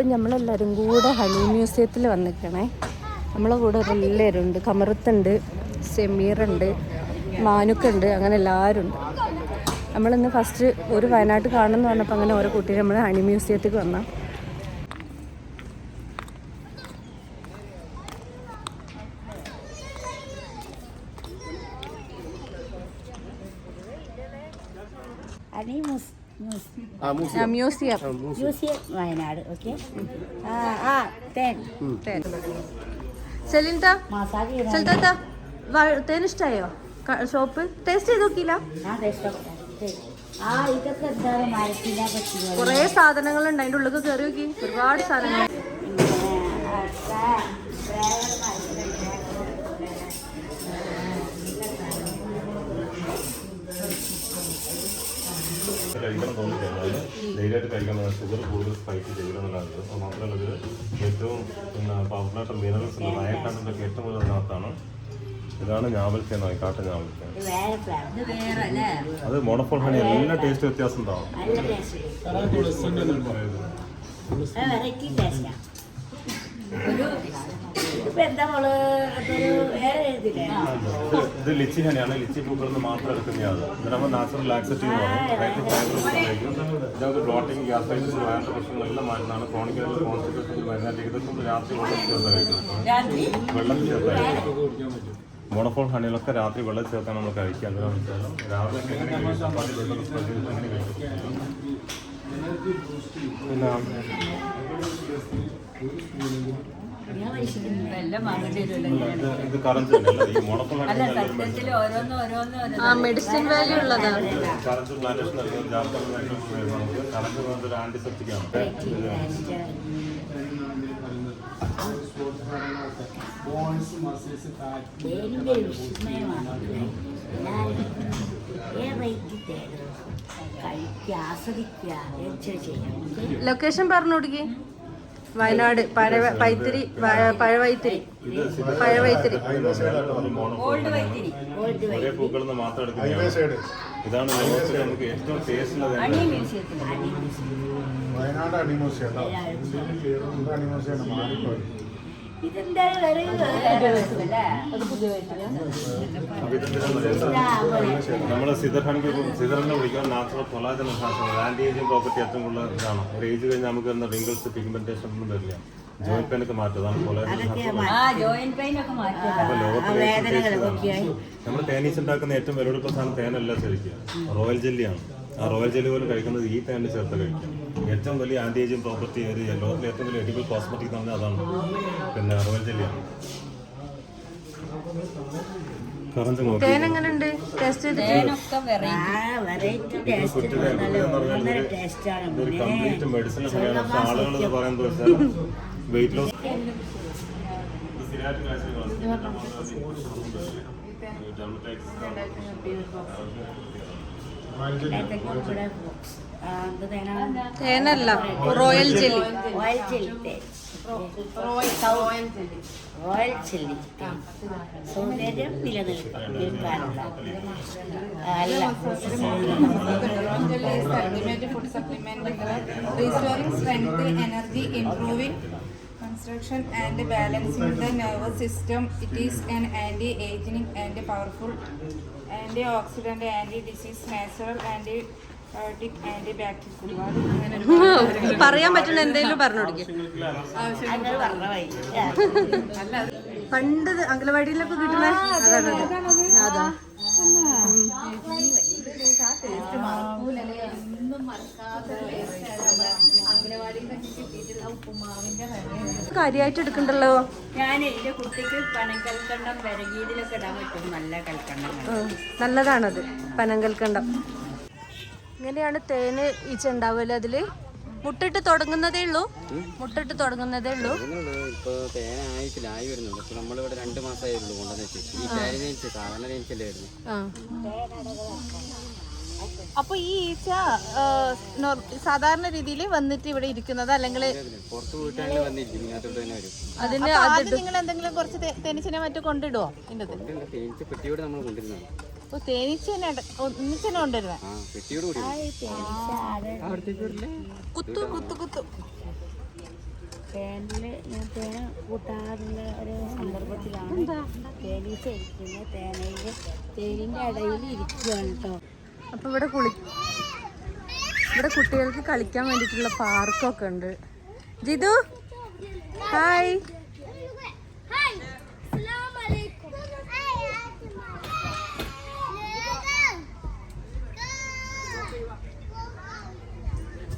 ഇപ്പം നമ്മളെല്ലാവരും കൂടെ ഹണി മ്യൂസിയത്തിൽ വന്നിരിക്കണേ. നമ്മളെ കൂടെ എല്ലാവരും ഉണ്ട് കമറുത്തുണ്ട് സെമീറുണ്ട് മാനുക്കുണ്ട് അങ്ങനെ എല്ലാവരും ഉണ്ട് നമ്മളിന്ന് ഫസ്റ്റ് ഒരു വയനാട്ട് കാണുമെന്ന് പറഞ്ഞപ്പോൾ അങ്ങനെ ഓരോ കുട്ടികൾ നമ്മൾ ഹണി മ്യൂസിയത്തേക്ക് വന്നാൽ honey muse muse museum. Museum. Wayanad okay? ആ തേൻ. തേൻ. ഇഷ്ടമായോ ഷോപ്പ്? ടേസ്റ്റ് ചെയ്ത് നോക്കിയില്ല? കുറേ സാധനങ്ങളുണ്ട്. അതിന്റെ ഉള്ളിൽ കയറി നോക്കി. ഒരുപാട് സാധനങ്ങൾ. കഴിക്കണം തോന്നിയിട്ടില്ല അതിന് ഡെയിലായിട്ട് കഴിക്കണം ഷുഗർ കൂടുതൽ സ്പൈക്ക് ചെയ്യണമെന്നുള്ളത് അപ്പോൾ മാത്രമല്ല ഇത് ഏറ്റവും പിന്നെ പവർഫുള്ളായിട്ട് മിനറൽസ് ഉണ്ട്. അയൺ കണ്ടന്റ് ഒക്കെ ഏറ്റവും കൂടുതൽ അതിനകത്താണ് ഇതാണ് ഞാവൽക്ക എന്ന് പറയും കാട്ട ഞാവൽക്ക. വേറെ ഫ്ലേവർ ഇത് വേറെ അല്ലേ? അത് മോണഫോൾ ഹണി എല്ലാ ടേസ്റ്റ് വ്യത്യാസം ഉണ്ടാവും. എന്താ മോൾ? അതൊരു ഇത് ലിച്ചി ഹണിയാണ്. ലിച്ചി പൂക്കളിൽ നിന്ന് മാത്രം എടുക്കുന്നതാണ് ഇതിനാകുമ്പോൾ നാച്ചുറൽ ലാക്സറ്റീവ് ആണ് ഇതൊക്കെ ബ്ലോട്ടിങ് ഗ്യാസ്ട്രൈറ്റിസ് വേണ്ട പ്രശ്നങ്ങളെല്ലാം മാറ്റുന്നതാണ്. ഏകദേശം രാത്രി വെള്ളം ചേർത്ത് കഴിക്കുന്നത് വെള്ളം മോണോഫോൾ ഹണികളൊക്കെ രാത്രി വെള്ളം ചേർത്താണ് നമ്മൾ കഴിക്കുക. എന്താണെന്ന് വെച്ചാൽ രാവിലെ പിന്നെ മെഡിസിൻ വാല്യൂ ഓക്കെ ലൊക്കേഷൻ പറഞ്ഞു കൊടുക്കി വയനാട് പഴവ പൈത്തിരി പഴവൈത്തിരി. പഴവൈത്തിരി. ഓൾഡ് ഒരേ പൂക്കളിൽ നിന്ന് മാത്രം എടുക്കുന്നതാണ് ഇതാണ് നമുക്ക് ഏറ്റവും ടേസ്റ്റ് ഉള്ളത് വയനാട് അണിമോശയാണ് അണിമോശയാണ് മാറിപ്പോയി. വേറെ നമ്മൾ സിദ്ധർഹണിക്ക് സിദ്ധറിനെ വിളിക്കാൻ natural collagen anti ageing property ഏറ്റവും കൂടുതൽ ഇതാണ്. ഒരു ഏജ് കഴിഞ്ഞാൽ നമുക്ക് വരുന്ന റിങ്കിൾസ് പിഗ്മെന്റേഷൻ ഒന്നും വരില്ല. ജോയിന്റ് പെയിനൊക്കെ ഒക്കെ മാറ്റതാണ് കൊളാജൻ അപ്പൊ ലോകത്തിലെ ഏറ്റവും taste നമ്മൾ തേനീസ് ഉണ്ടാക്കുന്ന ഏറ്റവും വിലപിടിപ്പ സാധനം തേനല്ല ശരിക്കും. റോയൽ ജെല്ലിയാണ് ആ റോയൽ ജെല്ലി പോലും കഴിക്കുന്നത് ഈ തേനിൽ ചേർത്ത് കഴിക്കാം. ഏറ്റവും വലിയ ആന്റി ഏജിങ് പ്രോപ്പർട്ടി ഒരു ലോകത്തിലെ ഏറ്റവും വലിയ എഡിബിൾ കോസ്മെറ്റിക് തന്നെ അതാണ്. പിന്നെ റോയൽ ജെല്ലിയാണ് ആളുകൾ പറയുന്നത് വെയിറ്റ് ലോസ് തേനല്ല റോയൽ ജെല്ലി ഓയിൽ ചില്ലി തേൻ റോയൽ ചില്ലി സൗന്ദര്യം നിലനിൽക്കാനുള്ള അല്ല Orange is ultimate food supplement, restoring strength, energy, improving construction and balancing the nervous system. It is an anti-aging anti-disease, natural antibiotic, antibacterial. അങ്ങനെ ഒരുപാട് പറയാൻ പറ്റുന്ന എന്തെങ്കിലും പറഞ്ഞു പണ്ട് അംഗനവാടിയിലൊക്കെ കിട്ടണ അതാണ് അതാ കാര്യമായിട്ട് എടുക്കണ്ടല്ലോ? ഞാൻ എന്റെ കുട്ടിക്ക് പനങ്കൽക്കണ്ടം വിരകീതിലൊക്കെ ഇടാൻ പറ്റും. നല്ല കൽക്കണ്ടം. നല്ലതാണത് പനങ്കൽക്കണ്ടം. ഇങ്ങനെയാണ് തേന് ഈച്ച ഉണ്ടാവുമല്ലോ അതിൽ. മുട്ടിട്ട് തുടങ്ങുന്നതേ ഉള്ളൂ. മുട്ടിട്ട് തുടങ്ങുന്നതേ ഉള്ളൂ. ആയി നമ്മളിവിടെ രണ്ട് മാസമായുള്ളൂ കൊണ്ടുവന്ന് വെച്ച് ഈ സാധാരണ അപ്പൊ ഈ ഈച്ച സാധാരണ രീതിയിൽ വന്നിട്ട് ഇവിടെ ഇരിക്കുന്നത് അല്ലെങ്കിൽ അതിന് ആദ്യം നിങ്ങൾ എന്തെങ്കിലും കുറച്ച് തേനീച്ചനെ മറ്റു കൊണ്ടിടുവോ കൊണ്ടുവരുന്ന തേനീച്ചനെ ഒന്നിച്ചനെ കൊണ്ടുവരുന്നത് ആ പെട്ടിയോട് കൂടി അവിടത്തേക്ക് വരില്ലേ? കുത്തു കുത്തു കുത്തു. ഞാൻ തേന കൂട്ടാറുള്ള ഒരു സന്ദർഭത്തിലാണ് തേനീച്ച ഇരിക്കുന്നത്. തേനയിൽ തേനിന്റെ ഇടയിൽ ഇരിക്കുകയാണ് കേട്ടോ. അപ്പോൾ ഇവിടെ കുളി ഇവിടെ കുട്ടികൾക്ക് കളിക്കാൻ വേണ്ടിയിട്ടുള്ള പാർക്കൊക്കെ ഉണ്ട്. ജിതു? ഹായ്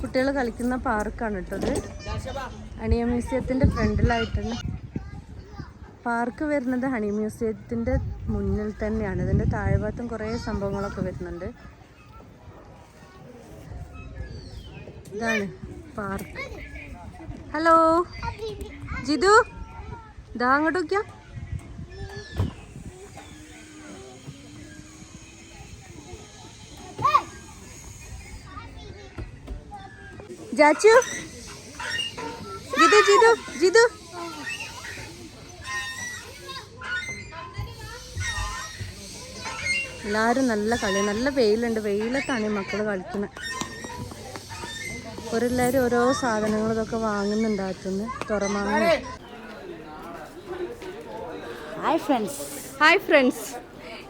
കുട്ടികൾ കളിക്കുന്ന പാർക്കാണ് കേട്ടത് ഹണിയ മ്യൂസിയത്തിന്റെ ഫ്രണ്ടിലായിട്ടാണ് പാർക്ക് വരുന്നത് ഹണി മ്യൂസിയത്തിന്റെ മുന്നിൽ തന്നെയാണ്. ഇതിന്റെ താഴെ ഭാഗത്തും കുറേ സംഭവങ്ങളൊക്കെ വരുന്നുണ്ട്. ഇതാണ് പാർക്ക്. ഹലോ? ജിതു? ഇതാ അങ്ങോട്ട് നോക്കിയാ. ജാച്ചു? ജിതു ജിതു ജിതു. നല്ല കളി നല്ല വെയിലുണ്ട്. വെയിലത്താണ് ഈ മക്കൾ കളിക്കുന്നത് ഒരെല്ലാവരും ഓരോ സാധനങ്ങൾ ഇതൊക്കെ വാങ്ങുന്നുണ്ടാക്കുന്നു തുറമാങ്ങ ഹായ് ഫ്രണ്ട്സ് ഹായ് ഫ്രണ്ട്സ്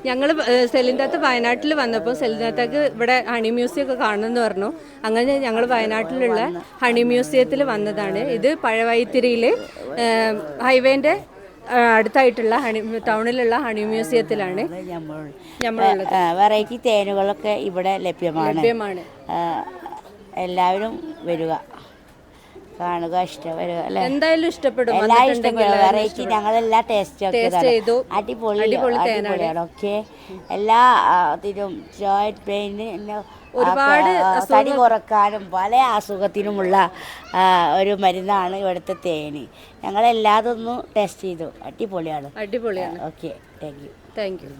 ഞങ്ങൾ സെലിന്റകത്ത് വയനാട്ടിൽ വന്നപ്പോൾ സെലിന്റകത്തേക്ക് ഇവിടെ ഹണി മ്യൂസിയം ഒക്കെ കാണണമെന്ന് പറഞ്ഞു. അങ്ങനെ ഞങ്ങൾ വയനാട്ടിലുള്ള ഹണി മ്യൂസിയത്തിൽ വന്നതാണ്. ഇത് പഴവൈത്തിരിയിൽ ഹൈവേന്റെ അടുത്തായിട്ടുള്ള ഹണി ടൗണിലുള്ള ഹണി മ്യൂസിയത്തിലാണ് വെറൈറ്റി തേനുകളൊക്കെ ഇവിടെ ലഭ്യമാണ്. ലഭ്യമാണ്. എല്ലാവരും വരിക. കാണുക ഇഷ്ടം വരിക അല്ലേ? എന്തായാലും ഇഷ്ടപ്പെടും. എല്ലാ ഇഷ്ടപ്പെടും. വെറൈറ്റി ഞങ്ങളെല്ലാ ടേസ്റ്റ് ചെയ്തു. അടിപൊളി. അടിപൊളിയാണ് ഓക്കെ എല്ലാ ഇതിനും ജോയിന്റ് പെയിന് ഒരുപാട് തടി കുറക്കാനും പല അസുഖത്തിനുമുള്ള ഒരു മരുന്നാണ് ഇവിടുത്തെ തേന് ഞങ്ങളെല്ലാതൊന്നും ടെസ്റ്റ് ചെയ്തു. അടിപൊളിയാണ്. അടിപൊളിയാണ്. Okay thank you thank you